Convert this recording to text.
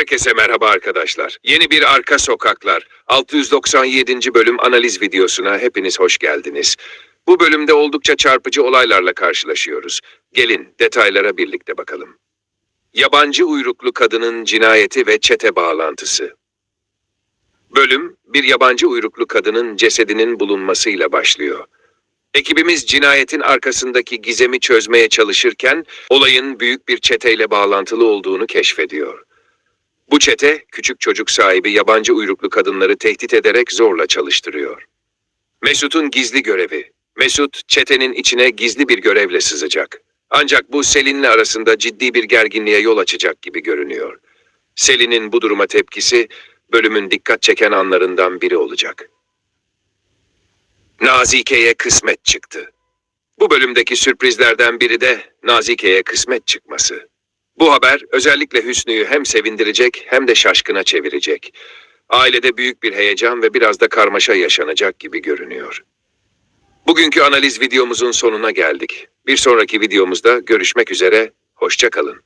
Herkese merhaba arkadaşlar. Yeni bir Arka Sokaklar 697. bölüm analiz videosuna hepiniz hoş geldiniz. Bu bölümde oldukça çarpıcı olaylarla karşılaşıyoruz. Gelin detaylara birlikte bakalım. Yabancı uyruklu kadının cinayeti ve çete bağlantısı. Bölüm, bir yabancı uyruklu kadının cesedinin bulunmasıyla başlıyor. Ekibimiz cinayetin arkasındaki gizemi çözmeye çalışırken olayın büyük bir çeteyle bağlantılı olduğunu keşfediyor. Bu çete küçük çocuk sahibi yabancı uyruklu kadınları tehdit ederek zorla çalıştırıyor. Mesut'un gizli görevi. Mesut çetenin içine gizli bir görevle sızacak. Ancak bu Selin'le arasında ciddi bir gerginliğe yol açacak gibi görünüyor. Selin'in bu duruma tepkisi bölümün dikkat çeken anlarından biri olacak. Nazike'ye kısmet çıktı. Bu bölümdeki sürprizlerden biri de Nazike'ye kısmet çıkması. Bu haber özellikle Hüsnü'yü hem sevindirecek hem de şaşkına çevirecek. Ailede büyük bir heyecan ve biraz da karmaşa yaşanacak gibi görünüyor. Bugünkü analiz videomuzun sonuna geldik. Bir sonraki videomuzda görüşmek üzere, hoşça kalın.